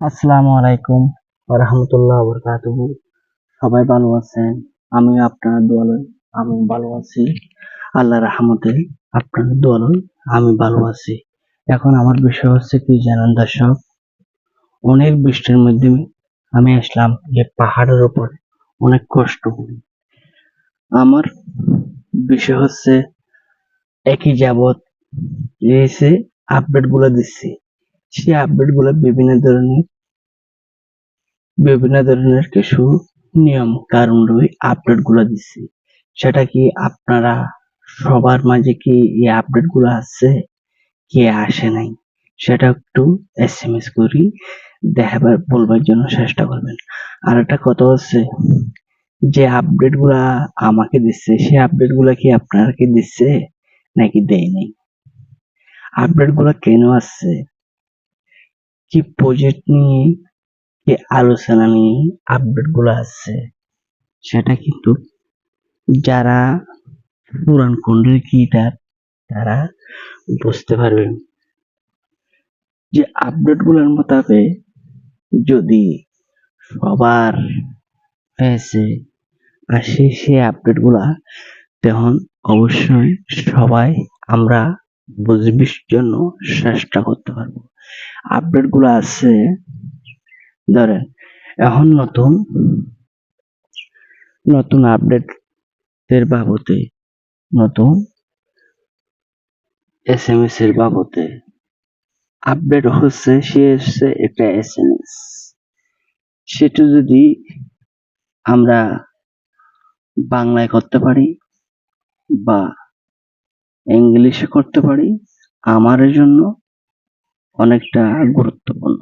আসসালামু আলাইকুম। রহমতুল্লাহ বরকাতুহু। সবাই ভালো আছেন? আমি আপনার দোয়ালয় আমি ভালো আছি। আল্লাহ রহমতে আপনার দোয়ালয় আমি ভালো আছি। এখন আমার বিষয় হচ্ছে কি জানেন দর্শক? অনেক বৃষ্টির মধ্যে আমি আসলাম যে পাহাড়ের উপর। অনেক কষ্ট করি। আমার বিষয় হচ্ছে একই যাবত এসে আপডেটগুলো দিচ্ছি। সেই আপডেটগুলো বিভিন্ন ধরনের বিভিন্ন ধরনের কিছু নিয়ম কারণ রই আপডেটগুলো দিচ্ছি সেটা কি আপনারা সবার মাঝে কি এই আপডেটগুলো আসছে কে আসে নাই? সেটা একটু এস এম এস করি, দেখাবার, বলবার জন্য চেষ্টা করবেন। আর একটা কথা হচ্ছে, যে আপডেটগুলা আমাকে দিচ্ছে সেই আপডেটগুলা কি আপনাকে দিচ্ছে নাকি দেয় নাই? আপডেটগুলা কেন আসছে কি প্রজেক্ট নিয়ে কি আলোচনা নিয়ে আপডেটগুলো আসছে। সেটা কিন্তু যারা পুরান কন্ডের কিটার তারা বুঝতে পারবেন যে আপডেটগুলোর মোতাবেক যদি সবার হয়েছে আসে সে আপডেটগুলা তখন অবশ্যই সবাই আমরা বুঝবির জন্য চেষ্টা করতে পারব। আপডেটগুলো আছে ধরেন, এখন নতুন নতুন আপডেট এর বাবদে, নতুন এস এম এস এর বাবদে আপডেট হচ্ছে, সে হচ্ছে একটা এস এম এস সেটা যদি আমরা বাংলায় করতে পারি বা ইংলিশে করতে পারি আমার জন্য অনেকটা গুরুত্বপূর্ণ।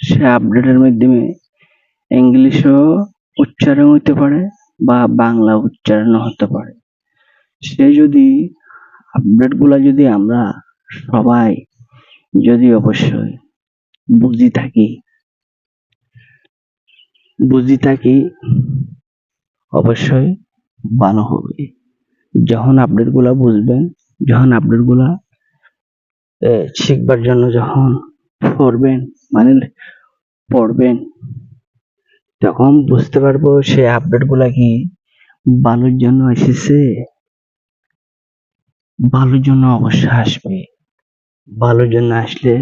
সে আপডেটের মাধ্যমে ইংলিশও উচ্চারণ হতে পারে বা বাংলা উচ্চারণ হতে পারে। সে যদি আপডেটগুলা যদি আমরা সবাই যদি অবশ্যই বুঝি থাকি বুঝি থাকি, অবশ্যই ভালো হবে। যখন আপডেটগুলা বুঝবেন, যখন আপডেটগুলা শিখবার জন্য যখন পড়বেন মানে পড়বেন। তখন বুঝতে পারব সেই আপডেটগুলা কি ভালোর জন্য এসেছে? ভালোর জন্য অবশ্যই আসবে। ভালোর জন্য আসলে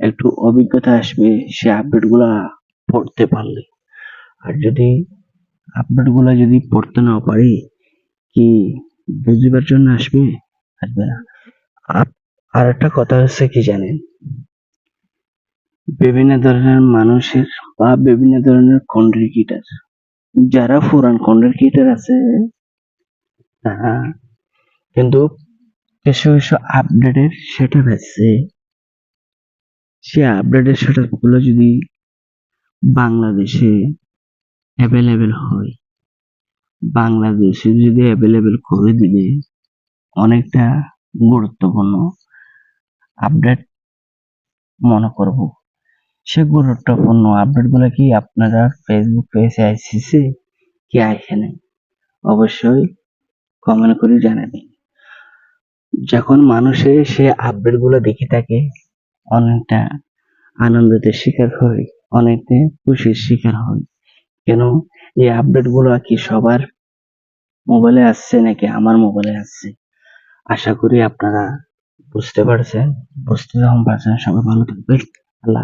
একটু অভিজ্ঞতা আসবে সে আপডেটগুলা পড়তে পারলে। আর যদি আপডেটগুলা যদি পড়তে না পারি, কি বুঝবার জন্য আসবে? আসবে না। আর একটা কথা হচ্ছে কি জানেন? বিভিন্ন ধরনের মানুষের বা বিভিন্ন ধরনের কন্টেন্ট ক্রিয়েটার যারা পুরান কন্টেন্ট ক্রিয়েটার আছে কিন্তু কিছু কিছু আপডেটের সেটা আছে। সে আপডেটের সেটা গুলো যদি বাংলাদেশে অ্যাভেলেবেল হয়, বাংলাদেশে যদি অ্যাভেলেবেল করে দিলে অনেকটা গুরুত্বপূর্ণ আপডেট মনে করব। সে গুরুত্বপূর্ণ। আপডেটগুলো কি আপনারা ফেসবুক পেজে আইসিসি কি আসে নাই অবশ্যই কমেন্ট করে জানাবেন। যখন মানুষে সে আপডেটগুলো দেখে থাকে, অনেকটা আনন্দের শিকার হয়, অনেকটা খুশির শিকার হয়। কেন? এই আপডেটগুলো কি সবার মোবাইলে আসছে নাকি আমার মোবাইলে আসছে? আশা করি আপনারা বুঝতে পারছেন, বুঝতে যখন পারছেন। সবাই ভালো থাকবেন।